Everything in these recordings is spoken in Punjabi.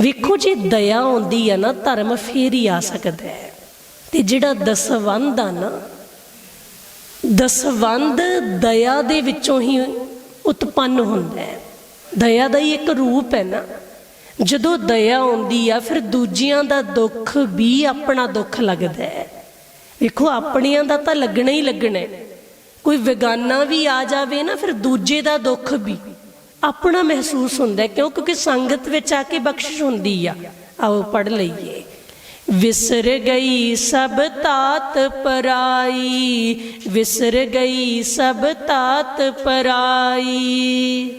ਵੇਖੋ ਜੇ ਦਇਆ ਆਉਂਦੀ ਆ ਨਾ, ਧਰਮ ਫੇਰ ਹੀ ਆ ਸਕਦਾ ਹੈ। ਤੇ ਜਿਹੜਾ ਦਸਵੰਦ ਆ ਨਾ ਦਸਵੰਦ ਦਇਆ ਦੇ ਵਿੱਚੋਂ ਹੀ ਉਤਪੰਨ ਹੁੰਦਾ ਹੈ। ਦਇਆ ਦਾ ਹੀ ਇੱਕ ਰੂਪ ਹੈ ਨਾ। ਜਦੋਂ ਦਇਆ ਆਉਂਦੀ ਆ, ਫਿਰ ਦੂਜਿਆਂ ਦਾ ਦੁੱਖ ਵੀ ਆਪਣਾ ਦੁੱਖ ਲੱਗਦਾ ਹੈ। ਵੇਖੋ, ਆਪਣਿਆਂ ਦਾ ਤਾਂ ਲੱਗਣਾ ਹੀ ਲੱਗਣਾ ਕੋਈ ਵਿਗਾਨਾ ਵੀ ਆ ਜਾਵੇ ਨਾ, ਫਿਰ ਦੂਜੇ ਦਾ ਦੁੱਖ ਵੀ। ਆਪਣਾ ਮਹਿਸੂਸ ਹੁੰਦਾ ਕਿਉਂ ਕਿਉਂਕਿ ਸੰਗਤ ਵਿੱਚ ਆ ਕੇ ਬਖਸ਼ਿਸ਼ ਹੁੰਦੀ ਆ। ਆਓ ਪੜ ਲਈਏ। ਵਿਸਰ ਗਈ ਸਭ ਤਾਤ ਪਰਾਈ, ਵਿਸਰ ਗਈ ਸਭ ਤਾਤ ਪਰਾਈ।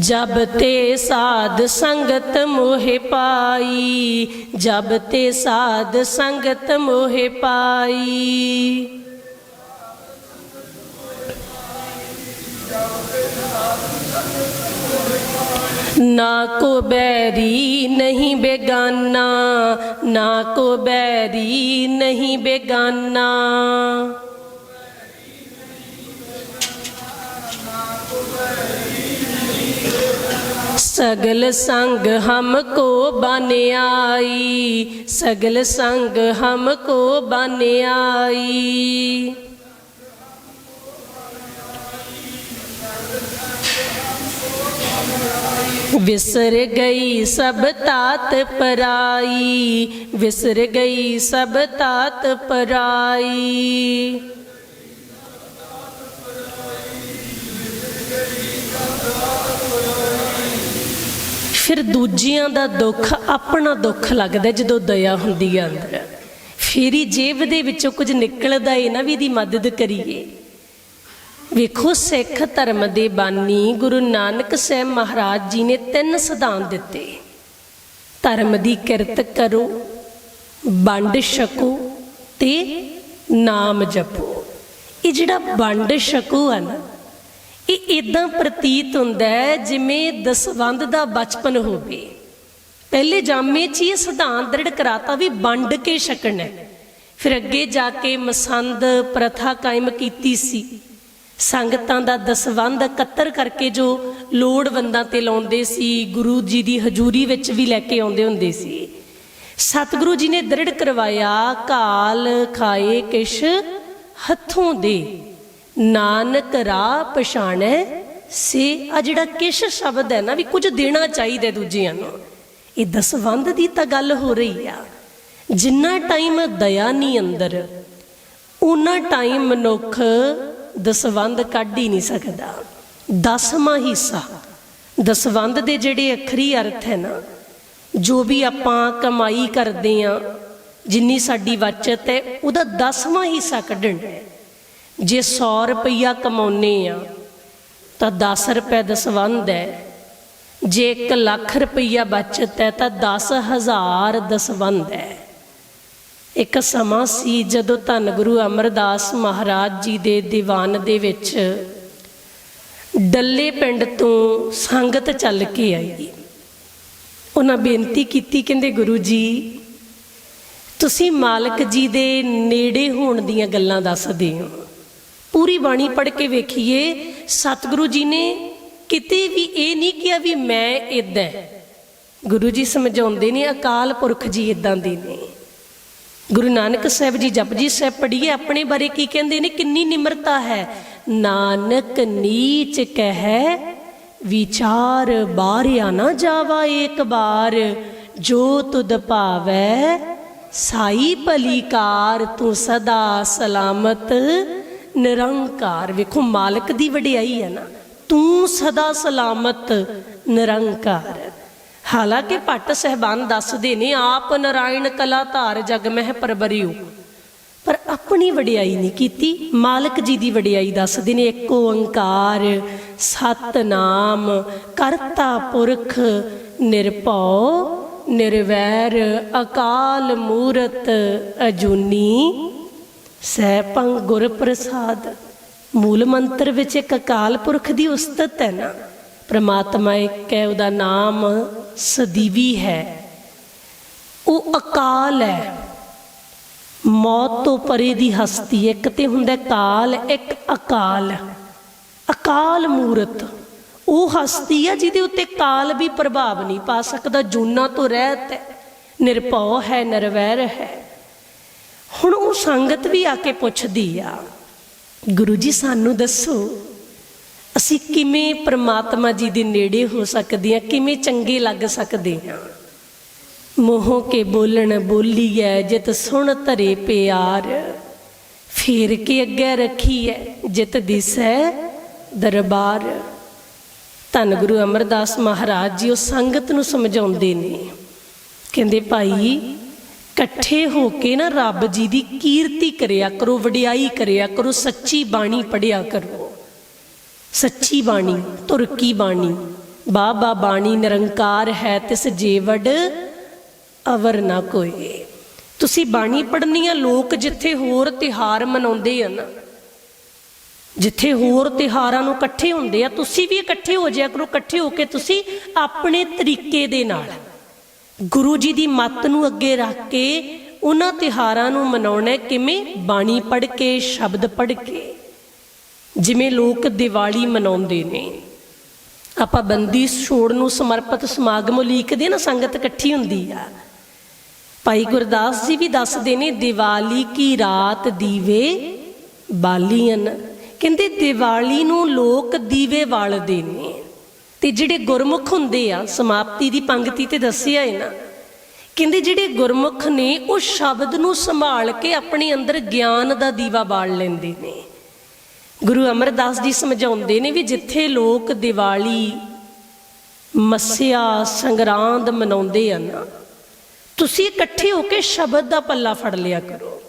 ਜਬ ਤੇ ਸਾਧ ਸੰਗਤ ਮੋਹਿ ਪਾਈ ਜਬ ਤੇ ਸਾਧ ਸੰਗਤ ਮੋਹਿ ਪਾਈ ਨਾ ਕੋ ਬੈਰੀ ਨਹੀਂ ਬੇਗਾਨਾ ਨਾ ਕੋ ਬੈਰੀ ਨਹੀਂ ਬੇਗਾਨਾ सगल संग हमको बन आई, सगल संग हमको बन आई। विसर गई सब तात पराई, विसर गई सब तात पराई। ਫਿਰ ਦੂਜਿਆਂ ਦਾ ਦੁੱਖ ਆਪਣਾ ਦੁੱਖ ਲੱਗਦਾ ਜਦੋਂ ਦਇਆ ਹੁੰਦੀ ਆ ਅੰਦਰ। ਫਿਰ ਹੀ ਜੇਬ ਦੇ ਵਿੱਚੋਂ ਕੁਝ ਨਿਕਲਦਾ ਏ ਨਾ ਵੀ ਦੀ ਮਦਦ ਕਰੀਏ। ਵੇਖੋ ਸਿੱਖ ਧਰਮ ਦੇ ਬਾਨੀ ਗੁਰੂ ਨਾਨਕ ਸਾਹਿਬ ਮਹਾਰਾਜ ਜੀ ਨੇ ਤਿੰਨ ਸਿਧਾਂਤ ਦਿੱਤੇ। ਧਰਮ ਦੀ ਕਿਰਤ ਕਰੋ, ਵੰਡ ਛਕੋ ਤੇ ਨਾਮ ਜਪੋ। ਇਹ ਜਿਹੜਾ ਵੰਡ ਛਕੋ ਆ ਨਾ ਇਹ ਇਦਾਂ ਪ੍ਰਤੀਤ ਹੁੰਦਾ ਜਿਵੇਂ ਦਸਵੰਦ ਦਾ ਬਚਪਨ ਹੋਵੇ। ਪਹਿਲੇ ਜਾਮੇ 'ਚ ਹੀ ਇਹ ਸਿਧਾਂਤ ਦ੍ਰਿੜ ਕਰਾਤਾ ਵੀ ਵੰਡ ਕੇ ਛਕਣਾ ਫਿਰ ਅੱਗੇ ਜਾ ਕੇ ਮਸੰਦ ਪ੍ਰਥਾ ਕਾਇਮ ਕੀਤੀ ਸੀ। ਸੰਗਤਾਂ ਦਾ ਦਸਵੰਦ ਇਕੱਤਰ ਕਰਕੇ ਜੋ ਲੋੜਵੰਦਾਂ ਤੇ ਲਾਉਂਦੇ ਸੀ, ਗੁਰੂ ਜੀ ਦੀ ਹਜ਼ੂਰੀ ਵਿੱਚ ਵੀ ਲੈ ਕੇ ਆਉਂਦੇ ਹੁੰਦੇ ਸੀ। ਸਤਿਗੁਰੂ ਜੀ ਨੇ ਦ੍ਰਿੜ ਕਰਵਾਇਆ, ਕਾਲ ਖਾਏ ਕਿਛ ਹੱਥੋਂ ਦੇ। ਨਾਨਕ ਰਾਹ ਪਛਾਣੈ, ਸੇ ਆ ਜਿਹੜਾ ਕਿਸ਼ ਸ਼ਬਦ ਹੈ ਨਾ, ਵੀ ਕੁਝ ਦੇਣਾ ਚਾਹੀਦਾ ਦੂਜਿਆਂ ਨੂੰ। ਇਹ ਦਸਵੰਦ ਦੀ ਤਾਂ ਗੱਲ ਹੋ ਰਹੀ ਆ। ਜਿੰਨਾ ਟਾਈਮ ਦਇਆ ਨਹੀਂ ਅੰਦਰ ਉਹਨਾਂ ਟਾਈਮ ਮਨੁੱਖ ਦਸਵੰਦ ਕੱਢ ਹੀ ਨਹੀਂ ਸਕਦਾ। ਦਸਵਾਂ ਹਿੱਸਾ ਦਸਵੰਦ ਦੇ ਜਿਹੜੇ ਅਖਰੀ ਅਰਥ ਹੈ ਨਾ, ਜੋ ਵੀ ਆਪਾਂ ਕਮਾਈ ਕਰਦੇ ਆ ਜਿੰਨੀ ਸਾਡੀ ਬਚਤ ਹੈ, ਉਹਦਾ ਦਸਵਾਂ ਹਿੱਸਾ ਕੱਢਣਾ ਹੈ। ਜੇ 100 ਰੁਪਈਆ ਕਮਾਉਨੇ ਆ, ਤਾਂ 10 ਰੁਪਏ ਦਸਵੰਦ ਹੈ। ਜੇ 1 ਲੱਖ ਰੁਪਈਆ ਬਚਤ ਹੈ, ਤਾਂ 10000 ਦਸਵੰਦ ਹੈ। ਇੱਕ ਸਮਾਂ ਸੀ ਜਦੋਂ ਧੰਨ ਗੁਰੂ ਅਮਰਦਾਸ ਮਹਾਰਾਜ ਜੀ ਦੇ ਦੀਵਾਨ ਦੇ ਵਿੱਚ ਡੱਲੇ ਪਿੰਡ ਤੋਂ ਸੰਗਤ ਚੱਲ ਕੇ ਆਈ। ਉਹਨਾਂ ਬੇਨਤੀ ਕੀਤੀ, ਕਹਿੰਦੇ ਗੁਰੂ ਜੀ, ਤੁਸੀਂ ਮਾਲਕ ਜੀ ਦੇ ਨੇੜੇ ਹੋਣ ਦੀਆਂ ਗੱਲਾਂ ਦੱਸਦੇ ਹੋ। ਪੂਰੀ ਬਾਣੀ ਪੜ੍ਹ ਕੇ ਵੇਖੀਏ, ਸਤਿਗੁਰੂ ਜੀ ਨੇ ਕਿਤੇ ਵੀ ਇਹ ਨਹੀਂ ਕਿਹਾ ਵੀ ਮੈਂ ਇਦਾਂ ਗੁਰੂ ਜੀ ਸਮਝਾਉਂਦੇ ਨੇ, ਅਕਾਲ ਪੁਰਖ ਜੀ ਇਦਾਂ ਦੇ ਨੇ। ਗੁਰੂ ਨਾਨਕ ਸਾਹਿਬ ਜੀ ਜਪਜੀ ਸਾਹਿਬ ਪੜ੍ਹੀਏ, ਆਪਣੇ ਬਾਰੇ ਕੀ ਕਹਿੰਦੇ ਨੇ? ਕਿੰਨੀ ਨਿਮਰਤਾ ਹੈ। ਨਾਨਕ ਨੀਚ ਕਹਿ, ਵਿਚਾਰ ਬਾਰਿਆ ਨਾ ਜਾਵਾ ਏਕ ਬਾਰ। ਜੋ ਤੁਧ ਭਾਵੈ, ਸਾਈ ਭਲੀਕਾਰ ਤੂੰ ਸਦਾ ਸਲਾਮਤ। ਨਿਰੰਕਾਰ, ਵੇਖੋ ਮਾਲਕ ਦੀ ਵਡਿਆਈ ਹੈ ਨਾ, ਤੂੰ ਸਦਾ ਸਲਾਮਤ ਨਿਰੰਕਾਰ ਹਾਲਾਂਕਿ ਭੱਟ ਸਹਿਬਾਨ ਦੱਸਦੇ ਨੇ, ਆਪ ਨਰਾਇਣ ਕਲਾ ਧਾਰ ਜਗ ਮਹਿ ਪਰਬਰਿਓ। ਪਰ ਆਪਣੀ ਵਡਿਆਈ ਨਹੀਂ ਕੀਤੀ, ਮਾਲਕ ਜੀ ਦੀ ਵਡਿਆਈ ਦੱਸਦੇ ਨੇ, ਇੱਕ ਓੰਕਾਰ, ਸਤਨਾਮ, ਕਰਤਾ ਪੁਰਖ, ਨਿਰਭਉ, ਨਿਰਵੈਰ, ਅਕਾਲ ਮੂਰਤ, ਅਜੂਨੀ। ਸੈਭੰ ਗੁਰ ਪ੍ਰਸਾਦ ਮੂਲ ਮੰਤਰ ਵਿੱਚ ਇੱਕ ਅਕਾਲ ਪੁਰਖ ਦੀ ਉਸਤਤ ਹੈ ਨਾ। ਪ੍ਰਮਾਤਮਾ ਇੱਕ ਹੈ, ਉਹਦਾ ਨਾਮ ਸਦੀਵੀ ਹੈ। ਉਹ ਅਕਾਲ ਹੈ। ਮੌਤ ਤੋਂ ਪਰੇ ਦੀ ਹਸਤੀ, ਇੱਕ ਤੇ ਹੁੰਦਾ ਕਾਲ, ਇੱਕ ਅਕਾਲ। ਅਕਾਲ ਮੂਰਤ, ਉਹ ਹਸਤੀ ਆ ਜਿਹਦੇ ਉੱਤੇ ਕਾਲ ਵੀ ਪ੍ਰਭਾਵ ਨਹੀਂ ਪਾ ਸਕਦਾ, ਜੂਨਾ ਤੋਂ ਰਹਿਤ ਹੈ। ਨਿਰਭਉ ਹੈ, ਨਿਰਵੈਰ ਹੈ। ਹੁਣ ਸੰਗਤ ਵੀ ਆ ਕੇ ਪੁੱਛਦੀ ਆ, ਗੁਰੂ ਜੀ, ਸਾਨੂੰ ਦੱਸੋ, ਅਸੀਂ ਕਿਵੇਂ ਪ੍ਰਮਾਤਮਾ ਜੀ ਦੇ ਨੇੜੇ ਹੋ ਸਕਦੇ ਹਾਂ? ਕਿਵੇਂ ਚੰਗੇ ਲੱਗ ਸਕਦੇ ਹਾਂ? ਮੋਹ ਕੇ ਬੋਲਣ ਬੋਲੀਐ ਜਿਤ ਸੁਣ ਧਰੇ ਪਿਆਰ। ਫੇਰ ਕੇ ਅੱਗੇ ਰੱਖੀ ਰੱਖੀਐ ਜਿਤ ਦਿਸੈ ਦਰਬਾਰ। ਧੰਨ ਗੁਰੂ ਅਮਰਦਾਸ ਮਹਾਰਾਜ ਜੀ, ਉਹ ਸੰਗਤ ਨੂੰ ਸਮਝਾਉਂਦੇ ਨੇ। ਕਹਿੰਦੇ, ਭਾਈ ਇਕੱਠੇ ਹੋ ਕੇ ਨਾ ਰੱਬ ਜੀ ਦੀ ਕੀਰਤੀ ਕਰਿਆ ਕਰੋ, ਵਡਿਆਈ ਕਰਿਆ ਕਰੋ, ਸੱਚੀ ਬਾਣੀ ਪੜਿਆ ਕਰੋ। ਸੱਚੀ ਬਾਣੀ ਤੁਰ ਕੀ ਬਾਣੀ। ਬਾਬਾ ਬਾਣੀ ਨਿਰੰਕਾਰ ਹੈ ਤਿਸ ਜੀਵੜ, ਅਵਰ ਨਾ ਕੋਈ। ਤੁਸੀਂ ਬਾਣੀ ਪੜ੍ਹਨੀ ਆ ਲੋਕ ਜਿੱਥੇ ਹੋਰ ਤਿਹਾਰ ਮਨਾਉਂਦੇ ਆ ਨਾ, ਜਿੱਥੇ ਹੋਰ ਤਿਹਾਰਾਂ ਨੂੰ ਇਕੱਠੇ ਹੁੰਦੇ ਆ, ਤੁਸੀਂ ਵੀ ਇਕੱਠੇ ਹੋ ਜਾਇਆ ਕਰੋ, ਇਕੱਠੇ ਹੋ ਕੇ ਤੁਸੀਂ ਆਪਣੇ ਤਰੀਕੇ ਦੇ ਨਾਲ। ਗੁਰੂ ਜੀ ਦੀ ਮੱਤ ਨੂੰ ਅੱਗੇ ਰੱਖ ਕੇ ਉਹਨਾਂ ਤਿਹਾਰਾਂ ਨੂੰ ਮਨਾਉਣਾ ਕਿਵੇਂ? ਬਾਣੀ ਪੜ੍ਹ ਕੇ, ਸ਼ਬਦ ਪੜ੍ਹ ਕੇ। ਜਿਵੇਂ ਲੋਕ ਦੀਵਾਲੀ ਮਨਾਉਂਦੇ ਨੇ। ਆਪਾਂ ਬੰਦੀ ਛੋੜ ਨੂੰ ਸਮਰਪਿਤ ਸਮਾਗਮ ਉਲੀਕਦੇ ਨਾ, ਸੰਗਤ ਇਕੱਠੀ ਹੁੰਦੀ ਆ। ਭਾਈ ਗੁਰਦਾਸ ਜੀ ਵੀ ਦੱਸਦੇ ਨੇ, ਦੀਵਾਲੀ ਕੀ ਰਾਤ ਦੀਵੇ ਬਾਲੀਆਂ ਕਹਿੰਦੇ ਦੀਵਾਲੀ ਨੂੰ ਲੋਕ ਦੀਵੇ ਵਾਲਦੇ ਨੇ। ਤੇ ਜਿਹੜੇ ਗੁਰਮੁਖ ਹੁੰਦੇ ਆ, ਸਮਾਪਤੀ ਦੀ ਪੰਕਤੀ ਤੇ ਦੱਸਿਆ ਹੈ ਨਾ, ਕਹਿੰਦੇ ਜਿਹੜੇ ਗੁਰਮੁਖ ਨੇ, ਉਹ ਸ਼ਬਦ ਨੂੰ ਸੰਭਾਲ ਕੇ ਆਪਣੇ ਅੰਦਰ ਗਿਆਨ ਦਾ ਦੀਵਾ ਬਾਲ ਲੈਂਦੇ ਨੇ। ਗੁਰੂ ਅਮਰਦਾਸ ਜੀ ਸਮਝਾਉਂਦੇ ਨੇ ਵੀ ਜਿੱਥੇ ਲੋਕ ਦੀਵਾਲੀ, ਮੱਸਿਆ, ਸੰਗਰਾਂਦ ਮਨਾਉਂਦੇ ਆ ਨਾ, ਤੁਸੀਂ ਇਕੱਠੇ ਹੋ ਕੇ ਸ਼ਬਦ ਦਾ ਪੱਲਾ ਫੜ ਲਿਆ ਕਰੋ,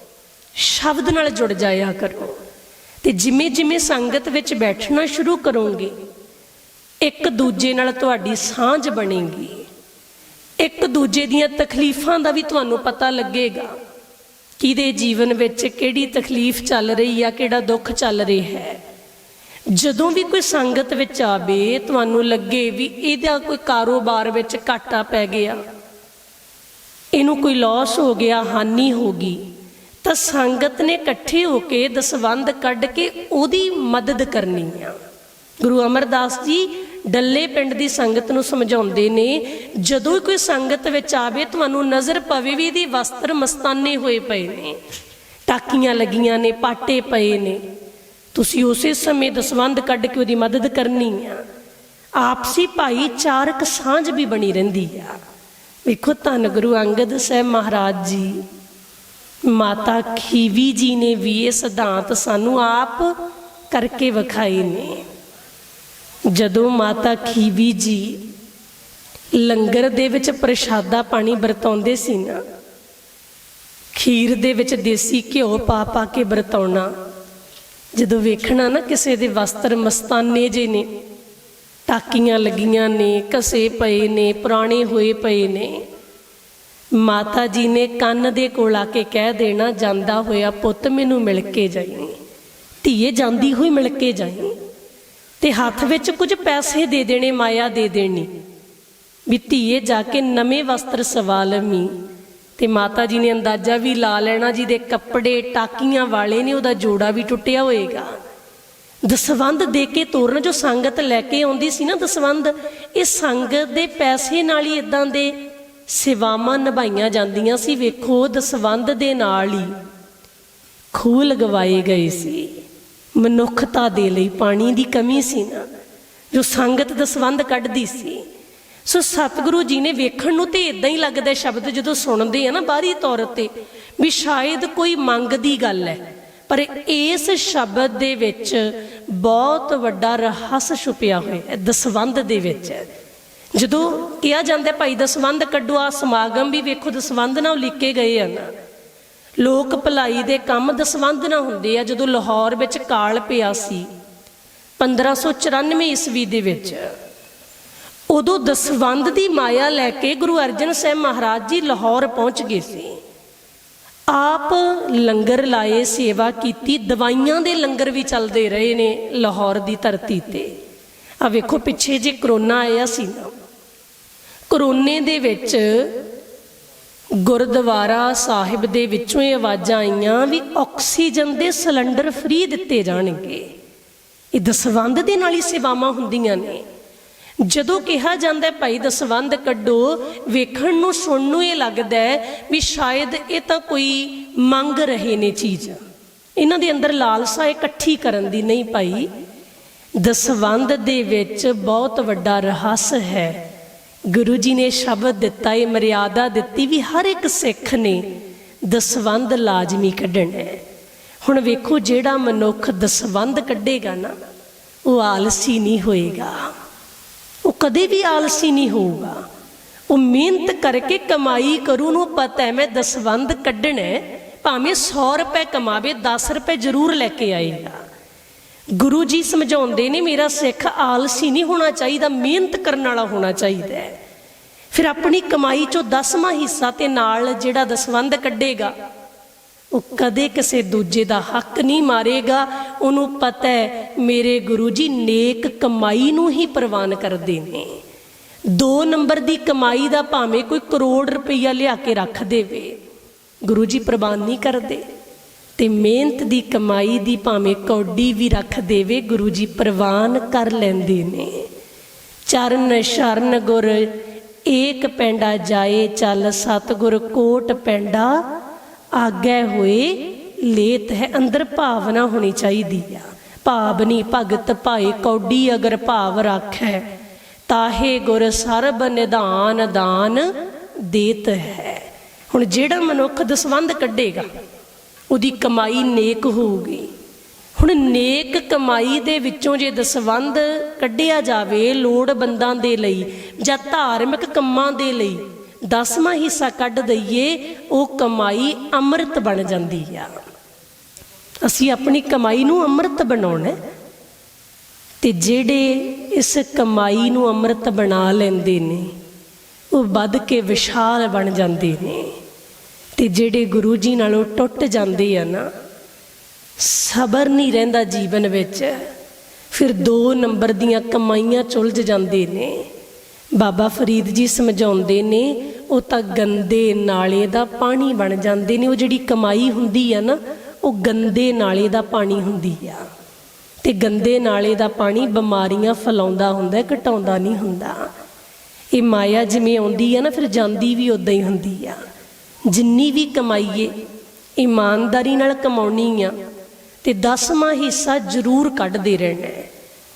ਸ਼ਬਦ ਨਾਲ ਜੁੜ ਜਾਇਆ ਕਰੋ, ਤੇ ਜਿਵੇਂ ਜਿਵੇਂ ਸੰਗਤ ਵਿੱਚ ਬੈਠਣਾ ਸ਼ੁਰੂ ਕਰੋਗੇ ਇੱਕ ਦੂਜੇ ਨਾਲ ਤੁਹਾਡੀ ਸਾਂਝ ਬਣੇਗੀ। ਇੱਕ ਦੂਜੇ ਦੀਆਂ ਤਕਲੀਫਾਂ ਦਾ ਵੀ ਤੁਹਾਨੂੰ ਪਤਾ ਲੱਗੇਗਾ। ਕਿਹਦੇ ਜੀਵਨ ਵਿੱਚ ਕਿਹੜੀ ਤਕਲੀਫ ਚੱਲ ਰਹੀ ਆ, ਕਿਹੜਾ ਦੁੱਖ ਚੱਲ ਰਿਹਾ ਹੈ। ਜਦੋਂ ਵੀ ਕੋਈ ਸੰਗਤ ਵਿੱਚ ਆਵੇ, ਤੁਹਾਨੂੰ ਲੱਗੇ ਵੀ ਇਹਦਾ ਕੋਈ ਕਾਰੋਬਾਰ ਵਿੱਚ ਘਾਟਾ ਪੈ ਗਿਆ। ਇਹਨੂੰ ਕੋਈ ਲਾਸ ਹੋ ਗਿਆ, ਹਾਨੀ ਹੋ ਗਈ, ਤਾਂ ਸੰਗਤ ਨੇ ਇਕੱਠੇ ਹੋ ਕੇ ਦਸਵੰਦ ਕੱਢ ਕੇ ਉਹਦੀ ਮਦਦ ਕਰਨੀ ਆ। ਗੁਰੂ ਅਮਰਦਾਸ ਜੀ ਡੱਲੇ ਪਿੰਡ ਦੀ ਸੰਗਤ ਨੂੰ ਸਮਝਾਉਂਦੇ ਨੇ, ਜਦੋਂ ਕੋਈ ਸੰਗਤ ਵਿੱਚ ਆਵੇ ਤੁਹਾਨੂੰ ਨਜ਼ਰ ਪਵੇ ਵੀ ਇਹਦੀ ਵਸਤਰ ਮਸਤਾਨੇ ਹੋਏ ਪਏ ਨੇ, ਟਾਕੀਆਂ ਲੱਗੀਆਂ ਨੇ, ਪਾਟੇ ਪਏ ਨੇ। ਤੁਸੀਂ ਉਸੇ ਸਮੇਂ ਦਸਵੰਦ ਕੱਢ ਕੇ ਉਹਦੀ ਮਦਦ ਕਰਨੀ ਆ। ਆਪਸੀ ਭਾਈਚਾਰਕ ਸਾਂਝ ਵੀ ਬਣੀ ਰਹਿੰਦੀ ਆ। ਵੇਖੋ ਧੰਨ ਗੁਰੂ ਅੰਗਦ ਸਾਹਿਬ ਮਹਾਰਾਜ ਜੀ। ਮਾਤਾ ਖੀਵੀ ਜੀ ਨੇ ਵੀ ਇਹ ਸਿਧਾਂਤ ਸਾਨੂੰ ਆਪ ਕਰਕੇ ਵਿਖਾਏ ਨੇ। ਜਦੋਂ ਮਾਤਾ ਖੀਵੀ ਜੀ ਲੰਗਰ ਦੇ ਵਿੱਚ ਪ੍ਰਸ਼ਾਦਾ ਪਾਣੀ ਵਰਤਾਉਂਦੇ ਸੀ ਨਾ, ਖੀਰ ਦੇ ਵਿੱਚ ਦੇਸੀ ਘਿਓ ਪਾ ਪਾ ਕੇ ਵਰਤਾਉਣਾ, ਜਦੋਂ ਵੇਖਣਾ ਨਾ ਕਿਸੇ ਦੇ ਵਸਤਰ ਮਸਤਾਨੇ ਜੇ ਨੇ, ਟਾਕੀਆਂ ਲੱਗੀਆਂ ਨੇ ਕਸੇ ਪਏ ਨੇ, ਪੁਰਾਣੇ ਹੋਏ ਪਏ ਨੇ, ਮਾਤਾ ਜੀ ਨੇ ਕੰਨ ਦੇ ਕੋਲ ਆ ਕੇ ਕਹਿ ਦੇਣਾ, ਜਾਂਦਾ ਹੋਇਆ ਪੁੱਤ ਮੈਨੂੰ ਮਿਲ ਕੇ ਜਾਈਂ, ਧੀਏ ਜਾਂਦੀ ਹੋਈ ਮਿਲ ਕੇ ਜਾਈਂ। ਤੇ ਹੱਥ ਵਿੱਚ ਕੁਝ ਪੈਸੇ ਦੇ ਦੇਣੇ, ਮਾਇਆ ਦੇ ਦੇਣੀ। ਵੀ ਧੀਏ, ਜਾ ਕੇ ਨਵੇਂ ਵਸਤਰ ਸਵਾ ਲਵੀਂ। ਤੇ ਮਾਤਾ ਜੀ ਨੇ ਅੰਦਾਜ਼ਾ ਵੀ ਲਾ ਲੈਣਾ ਜੀ ਦੇ ਕੱਪੜੇ, ਟਾਕੀਆਂ ਵਾਲੇ ਨੇ, ਉਹਦਾ ਜੋੜਾ ਵੀ ਟੁੱਟਿਆ ਹੋਏਗਾ। ਦਸਵੰਦ ਦੇ ਕੇ ਤੋਰਨ, ਜੋ ਸੰਗਤ ਲੈ ਕੇ ਆਉਂਦੀ ਸੀ ਨਾ ਦਸਵੰਦ ਇਹ ਸੰਗਤ ਦੇ ਪੈਸੇ ਨਾਲ ਹੀ ਇਦਾਂ ਦੇ ਸੇਵਾਵਾਂ ਨਿਭਾਈਆਂ ਜਾਂਦੀਆਂ ਸੀ। ਵੇਖੋ ਦਸਵੰਦ ਦੇ ਨਾਲ ਹੀ ਖੂਹ ਲਗਵਾਏ ਗਏ ਸੀ। ਮਨੁੱਖਤਾ ਦੇ ਲਈ ਪਾਣੀ ਦੀ ਕਮੀ ਸੀ ਨਾ। ਜੋ ਸੰਗਤ ਦਸਵੰਦ ਕੱਢਦੀ ਸੀ। ਸੋ ਸਤਿਗੁਰੂ ਜੀ ਨੇ ਵੇਖਣ ਨੂੰ ਤੇ ਇਦਾਂ ਹੀ ਲੱਗਦਾ ਸ਼ਬਦ ਜਦੋਂ ਸੁਣਦੇ ਆ ਨਾ ਬਾਹਰੀ ਤੌਰ ਤੇ ਵੀ ਸ਼ਾਇਦ ਕੋਈ ਮੰਗ ਦੀ ਗੱਲ ਹੈ। ਪਰ ਇਸ ਸ਼ਬਦ ਦੇ ਵਿੱਚ ਬਹੁਤ ਵੱਡਾ ਰਹੱਸ ਛੁਪਿਆ ਹੋਇਆ ਹੈ। ਦਸਵੰਦ ਦੇ ਵਿੱਚ ਜਦੋਂ ਕਿਹਾ ਜਾਂਦਾ ਭਾਈ ਦਸਵੰਦ ਕੱਢੋ ਆ ਸਮਾਗਮ ਵੀ ਵੇਖੋ ਦਸਵੰਦ ਨਾਲ ਲਿਖੇ ਗਏ ਆ ਨਾ। ਲੋਕ ਭਲਾਈ ਦੇ ਕੰਮ ਦਸਵੰਧ ਨਾ ਹੁੰਦੇ ਆ, ਜਦੋਂ ਲਾਹੌਰ ਵਿੱਚ ਕਾਲ ਪਿਆ ਸੀ 1594 ਈਸਵੀ ਦੇ ਵਿੱਚ। ਉਦੋਂ ਦਸਵੰਦ ਦੀ ਮਾਇਆ ਲੈ ਕੇ ਗੁਰੂ ਅਰਜਨ ਸਾਹਿਬ ਮਹਾਰਾਜ ਜੀ ਲਾਹੌਰ ਪਹੁੰਚ ਗਏ ਸੀ। ਆਪ ਲੰਗਰ ਲਾਏ, ਸੇਵਾ ਕੀਤੀ, ਦਵਾਈਆਂ ਦੇ ਲੰਗਰ ਵੀ ਚੱਲਦੇ ਰਹੇ ਨੇ ਲਾਹੌਰ ਦੀ ਧਰਤੀ ਤੇ। ਆ ਵੇਖੋ, ਪਿੱਛੇ ਜੇ ਕਰੋਨਾ ਆਇਆ ਸੀ ਨਾ, ਕਰੋਨੇ ਦੇ ਵਿੱਚ ਗੁਰਦੁਆਰਾ ਸਾਹਿਬ ਦੇ ਵਿੱਚੋਂ ਇਹ ਆਵਾਜ਼ਾਂ ਆਈਆਂ ਵੀ ਆਕਸੀਜਨ ਦੇ ਸਿਲੰਡਰ ਫ੍ਰੀ ਦਿੱਤੇ ਜਾਣਗੇ। ਇਹ ਦਸਵੰਧ ਦੇ ਨਾਲ ਹੀ ਸੇਵਾਵਾਂ ਹੁੰਦੀਆਂ ਨੇ। ਜਦੋਂ ਕਿਹਾ ਜਾਂਦਾ ਹੈ, ਭਾਈ ਦਸਵੰਧ ਕੱਢੋ, ਵੇਖਣ ਨੂੰ, ਸੁਣਨ ਨੂੰ ਇਹ ਲੱਗਦਾ ਹੈ ਵੀ ਸ਼ਾਇਦ ਇਹ ਤਾਂ ਕੋਈ ਮੰਗ ਰਹੇ ਨੇ ਚੀਜ਼। ਇਹਨਾਂ ਦੇ ਅੰਦਰ ਲਾਲਸਾ ਇਕੱਠੀ ਕਰਨ ਦੀ ਨਹੀਂ, ਭਾਈ। ਦਸਵੰਧ ਦੇ ਵਿੱਚ ਬਹੁਤ ਵੱਡਾ ਰਹੱਸ ਹੈ। ਗੁਰੂ ਜੀ ਨੇ ਸ਼ਬਦ ਦਿੱਤਾ ਏ ਮਰਿਆਦਾ ਦਿੱਤੀ ਵੀ ਹਰ ਇੱਕ ਸਿੱਖ ਨੇ ਦਸਵੰਧ ਲਾਜ਼ਮੀ ਕੱਢਣਾ ਹੈ। ਹੁਣ ਵੇਖੋ ਜਿਹੜਾ ਮਨੁੱਖ ਦਸਵੰਧ ਕੱਢੇਗਾ ਨਾ, ਉਹ ਆਲਸੀ ਨਹੀਂ ਹੋਏਗਾ। ਉਹ ਕਦੇ ਵੀ ਆਲਸੀ ਨਹੀਂ ਹੋਊਗਾ। ਉਹ ਮਿਹਨਤ ਕਰਕੇ ਕਮਾਈ ਕਰੂ ਨੂੰ ਪਤਾ ਹੈ ਮੈਂ ਦਸਵੰਧ ਕੱਢਣਾ ਭਾਵੇਂ 100 ਰੁਪਏ ਕਮਾਵੇ 10 ਰੁਪਏ ਜ਼ਰੂਰ ਲੈ ਕੇ ਆਏਗਾ। ਗੁਰੂ ਜੀ ਸਮਝਾਉਂਦੇ ਨੇ, ਮੇਰਾ ਸਿੱਖ ਆਲਸੀ ਨਹੀਂ ਹੋਣਾ ਚਾਹੀਦਾ, ਮਿਹਨਤ ਕਰਨ ਵਾਲਾ ਹੋਣਾ ਚਾਹੀਦਾ ਹੈ। ਫਿਰ ਆਪਣੀ ਕਮਾਈ ਚੋਂ ਦਸਵਾਂ ਹਿੱਸਾ ਤੇ ਨਾਲ ਜਿਹੜਾ ਦਸਵੰਧ ਕੱਢੇਗਾ, ਉਹ ਕਦੇ ਕਿਸੇ ਦੂਜੇ ਦਾ ਹੱਕ ਨਹੀਂ ਮਾਰੇਗਾ। ਉਹਨੂੰ ਪਤਾ ਹੈ, ਮੇਰੇ ਗੁਰੂ ਜੀ ਨੇਕ ਕਮਾਈ ਨੂੰ ਹੀ ਪ੍ਰਵਾਨ ਕਰਦੇ ਨੇ। ਦੋ ਨੰਬਰ ਦੀ ਕਮਾਈ ਦਾ ਭਾਵੇਂ ਕੋਈ ਕਰੋੜ ਰੁਪਈਆ ਲਿਆ ਕੇ ਰੱਖ ਦੇਵੇ, ਗੁਰੂ ਜੀ ਪ੍ਰਵਾਨ ਨਹੀਂ ਕਰਦੇ। ਤੇ ਮਿਹਨਤ ਦੀ ਕਮਾਈ ਦੀ ਭਾਵੇਂ ਕੌਡੀ ਵੀ ਰੱਖ ਦੇਵੇ, ਗੁਰੂ ਜੀ ਪ੍ਰਵਾਨ ਕਰ ਲੈਂਦੇ ਨੇ। ਚਰਨ ਸ਼ਰਨ ਗੁਰ ਏਕ ਪੈਂਡਾ ਜਾਏ, ਚੱਲ ਸਤਗੁਰ ਕੋਟ ਪੈਂਡਾ, ਆਗੇ ਹੋਏ, ਲੇਤ ਹੈ ਅੰਦਰ ਭਾਵਨਾ ਹੋਣੀ ਚਾਹੀਦੀ ਆ। ਭਾਵਨੀ ਭਗਤ ਭਾਏ, ਕੌਡੀ ਅਗਰ ਭਾਵ ਰੱਖੈ, ਤਾਹੇ ਗੁਰ ਸਰਬ ਨਿਧਾਨ ਦਾਨ ਦੇਤ ਹੈ। ਹੁਣ ਜਿਹੜਾ ਮਨੁੱਖ ਦਸਵੰਧ ਕੱਢੇਗਾ ਉਹਦੀ ਕਮਾਈ ਨੇਕ ਹੋਊਗੀ ਹੁਣ ਨੇਕ ਕਮਾਈ ਦੇ ਵਿੱਚੋਂ ਜੇ ਦਸਵੰਧ ਕੱਢਿਆ ਜਾਵੇ ਲੋੜਵੰਦਾਂ ਦੇ ਲਈ ਜਾਂ ਧਾਰਮਿਕ ਕੰਮਾਂ ਦੇ ਲਈ, ਦਸਵਾਂ ਹਿੱਸਾ ਕੱਢ ਦਈਏ, ਉਹ ਕਮਾਈ ਅੰਮ੍ਰਿਤ ਬਣ ਜਾਂਦੀ ਆ ਅਸੀਂ ਆਪਣੀ ਕਮਾਈ ਨੂੰ ਅੰਮ੍ਰਿਤ ਬਣਾਉਣਾ ਹੈ। ਤੇ ਜਿਹੜੇ ਇਸ ਕਮਾਈ ਨੂੰ ਅੰਮ੍ਰਿਤ ਬਣਾ ਲੈਂਦੇ ਨੇ, ਉਹ ਵੱਧ ਕੇ ਵਿਸ਼ਾਲ ਬਣ ਜਾਂਦੇ ਨੇ ਤੇ ਜਿਹੜੇ ਗੁਰੂ ਜੀ ਨਾਲੋਂ ਟੁੱਟ ਜਾਂਦੇ ਆ ਨਾ, ਸਬਰ ਨਹੀਂ ਰਹਿੰਦਾ ਜੀਵਨ ਵਿੱਚ। ਫਿਰ ਦੋ ਨੰਬਰ ਦੀਆਂ ਕਮਾਈਆਂ ਚੁਲਝ ਜਾਂਦੇ ਨੇ। ਬਾਬਾ ਫਰੀਦ ਜੀ ਸਮਝਾਉਂਦੇ ਨੇ, ਉਹ ਤਾਂ ਗੰਦੇ ਨਾਲੇ ਦਾ ਪਾਣੀ ਬਣ ਜਾਂਦੇ ਨੇ। ਉਹ ਜਿਹੜੀ ਕਮਾਈ ਹੁੰਦੀ ਆ ਨਾ, ਉਹ ਗੰਦੇ ਨਾਲੇ ਦਾ ਪਾਣੀ ਹੁੰਦੀ ਆ। ਤੇ ਗੰਦੇ ਨਾਲੇ ਦਾ ਪਾਣੀ ਬਿਮਾਰੀਆਂ ਫੈਲਾਉਂਦਾ ਹੁੰਦਾ, ਘਟਾਉਂਦਾ ਨਹੀਂ ਹੁੰਦਾ। ਇਹ ਮਾਇਆ ਜਿਵੇਂ ਆਉਂਦੀ ਆ ਨਾ, ਫਿਰ ਜਾਂਦੀ ਵੀ ਉਦਾਂ ਹੀ ਹੁੰਦੀ ਆ। ਜਿੰਨੀ ਵੀ ਕਮਾਈਏ ਇਮਾਨਦਾਰੀ ਨਾਲ ਕਮਾਉਣੀ ਆ ਤੇ ਦਸਵਾਂ ਹਿੱਸਾ ਜ਼ਰੂਰ ਕੱਢਦੇ ਰਹਿਣਾ ਹੈ।